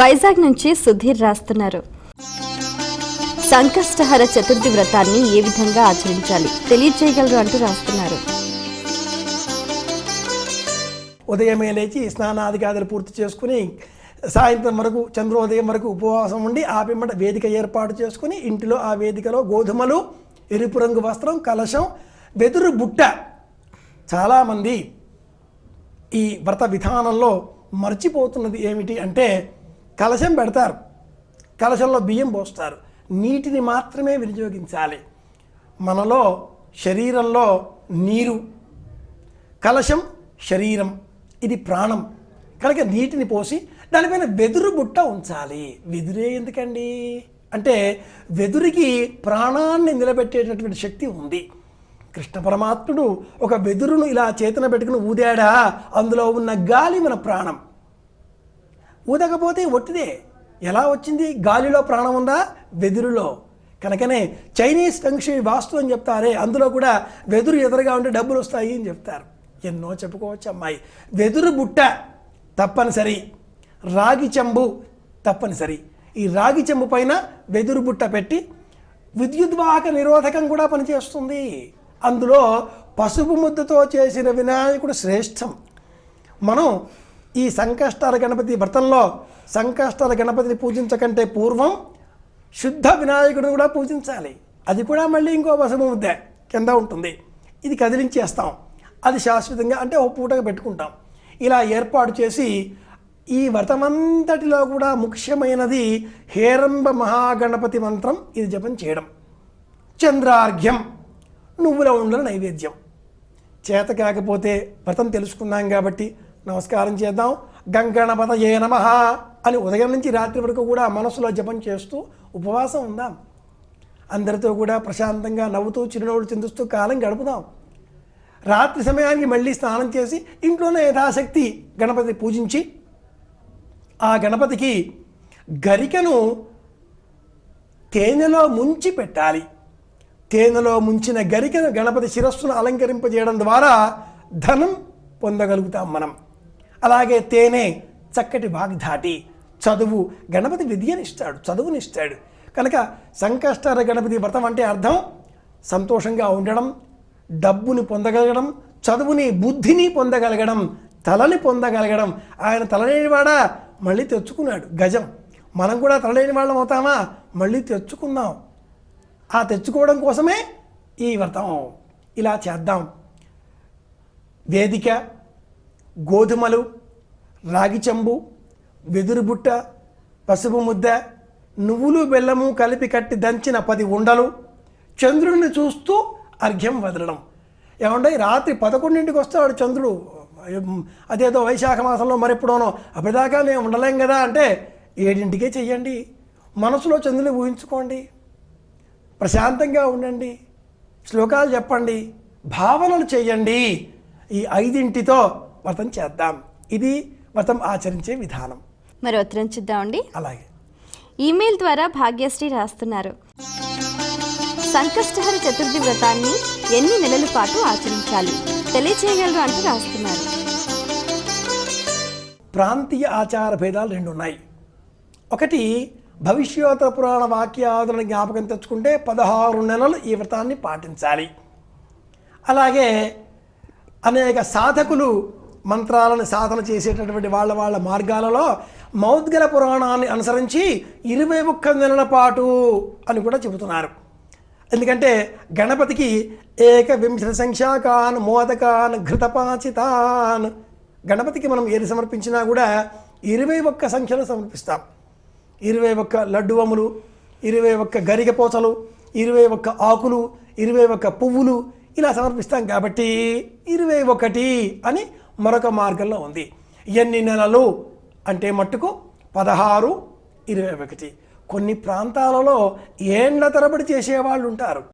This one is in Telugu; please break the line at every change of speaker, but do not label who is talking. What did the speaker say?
వైజాగ్ నుంచి సుధీర్ రాస్తున్నారు. సంకష్టహర చతుర్థి వ్రతాన్ని ఏ విధంగా ఆచరించాలి? తెలియచేయగలరు అంటూ రాస్తున్నారు.
ఉదయమే లేచి స్నానాదిగాదులు పూర్తి చేసుకుని సాయంత్రం వరకు చంద్రోదయం వరకు ఉపవాసం ఉండి ఆ పిమ్మట వేదిక ఏర్పాటు చేసుకుని ఇంటిలో ఆ వేదికలో గోధుమలు ఎరుపు రంగు వస్త్రం కలశం వెదురు బుట్ట చాలామంది ఈ వ్రత విధానంలో మర్చిపోతున్నది ఏమిటి అంటే కలశం పెడతారు. కలశంలో బియ్యం పోస్తారు. నీటిని మాత్రమే వినియోగించాలి. మనలో శరీరంలో నీరు కలశం శరీరం ఇది ప్రాణం. కనుక నీటిని పోసి దానిపైన వెదురు బుట్ట ఉంచాలి. వెదురే ఎందుకండి? అంటే వెదురికి ప్రాణాన్ని నిలబెట్టేటటువంటి శక్తి ఉంది. కృష్ణ పరమాత్ముడు ఒక వెదురును ఇలా చేతన పెట్టుకుని ఊదాడా? అందులో ఉన్న గాలి మన ప్రాణం. ఊదకపోతే ఒట్టిదే. ఎలా వచ్చింది? గాలిలో ప్రాణం ఉందా? వెదురులో. కనుకనే చైనీస్ ఫంక్షి వాస్తు అని చెప్తారే అందులో కూడా వెదురు ఎదురుగా ఉంటే డబ్బులు వస్తాయి అని చెప్తారు. ఎన్నో చెప్పుకోవచ్చు అమ్మాయి. వెదురు బుట్ట తప్పనిసరి. రాగి చెంబు తప్పనిసరి. ఈ రాగి చెంబు పైన వెదురు బుట్ట పెట్టి విద్యుద్వాహక నిరోధకం కూడా పనిచేస్తుంది. అందులో పసుపు ముద్దతో చేసిన వినాయకుడు శ్రేష్టం. మనం ఈ సంకష్టాల గణపతి వ్రతంలో సంకష్టాల గణపతిని పూజించకంటే పూర్వం శుద్ధ వినాయకుడిని కూడా పూజించాలి. అది కూడా మళ్ళీ ఇంకో వసము ముద్ద కింద ఉంటుంది. ఇది కదిలించేస్తాం అది శాశ్వతంగా అంటే ఒక పూటగా పెట్టుకుంటాం. ఇలా ఏర్పాటు చేసి ఈ వ్రతమంతటిలో కూడా ముఖ్యమైనది హేరంబ మహాగణపతి మంత్రం ఇది జపం చేయడం. చంద్రార్ఘ్యం నువ్వుల ఉండల నైవేద్యం. చేత కాకపోతే వ్రతం తెలుసుకున్నాం కాబట్టి నమస్కారం చేద్దాం. గంగణపత ఏ నమ అని ఉదయం నుంచి రాత్రి వరకు కూడా మనసులో జపం చేస్తూ ఉపవాసం ఉందాం. అందరితో కూడా ప్రశాంతంగా నవ్వుతూ చిరునవ్వులు చిందుస్తూ కాలం గడుపుదాం. రాత్రి సమయానికి మళ్ళీ స్నానం చేసి ఇంట్లోనే యథాశక్తి గణపతి పూజించి ఆ గణపతికి గరికను తేనెలో ముంచి పెట్టాలి. తేనెలో ముంచిన గరికను గణపతి శిరస్సును అలంకరింపజేయడం ద్వారా ధనం పొందగలుగుతాం మనం. అలాగే తేనె చక్కటి వాగ్ధాటి. చదువు గణపతి విద్యనిస్తాడు చదువునిస్తాడు. కనుక సంకష్టార గణపతి వ్రతం అంటే అర్థం? సంతోషంగా ఉండడం డబ్బుని పొందగలగడం చదువుని బుద్ధిని పొందగలగడం తలని పొందగలగడం. ఆయన తలలేనివాడా మళ్ళీ తెచ్చుకున్నాడు గజం. మనం కూడా తలలేని వాళ్ళం అవుతామా? మళ్ళీ తెచ్చుకుందాం. ఆ తెచ్చుకోవడం కోసమే ఈ వ్రతం. ఇలా చేద్దాం. వేదిక గోధుమలు రాగి చెంబు వెదురు బుట్ట పసుపు ముద్ద నువ్వులు బెల్లము కలిపి కట్టి దంచిన పది ఉండలు. చంద్రుడిని చూస్తూ అర్ఘ్యం వదలడం. ఏమంటే రాత్రి పదకొండింటికి వస్తాడు చంద్రుడు. అదేదో వైశాఖ మాసంలో మరెప్పుడోనో అప్పటిదాకా మేము ఉండలేం కదా అంటే ఏడింటికే చెయ్యండి. మనసులో చంద్రుని ఊహించుకోండి. ప్రశాంతంగా ఉండండి. శ్లోకాలు చెప్పండి. భావనలు చేయండి ఈ ఐదింటితో వ్రతం చేద్దాం. ఇది వ్రతం ఆచరించే విధానం.
మరి ఉత్తరం చూద్దామండి.
అలాగే.
ఈమెయిల్ ద్వారా భాగ్యశ్రీ రాస్తున్నారు. సంకష్టహర చతుర్థి వ్రతాన్ని ఎన్ని నెలల పాటు ఆచరించాలి? తెలియచేయగలరు అంటూ రాస్తున్నారు.
ప్రాంతీయ ఆచార భేదాలు రెండు ఉన్నాయి. ఒకటి భవిష్యోత్తర పురాణ వాక్యాదులను జ్ఞాపకం తెచ్చుకుంటే పదహారు నెలలు ఈ వ్రతాన్ని పాటించాలి. అలాగే అనేక సాధకులు మంత్రాలను సాధన చేసేటటువంటి వాళ్ళ వాళ్ళ మార్గాలలో మౌద్గల పురాణాన్ని అనుసరించి ఇరవై ఒక్క నెలల పాటు అని కూడా చెబుతున్నారు. ఎందుకంటే గణపతికి ఏకవింశతి సంఖ్యాకాన్ మోదకాన్ ఘృతపాచితాన్. గణపతికి మనం ఏది సమర్పించినా కూడా ఇరవై ఒక్క సంఖ్యలో సమర్పిస్తాం. ఇరవై ఒక్క లడ్డువములు ఇరవై ఒక్క గరికపోతలు ఇరవై ఒక్క ఆకులు ఇరవై ఒక్క పువ్వులు ఇలా సమర్పిస్తాం కాబట్టి ఇరవై ఒకటి అని మరొక మార్గంలో ఉంది. ఎన్ని నెలలు అంటే మట్టుకు పదహారు ఇరవై ఒకటి. కొన్ని ప్రాంతాలలో ఏండ్ల తరబడి చేసేవాళ్ళు ఉంటారు.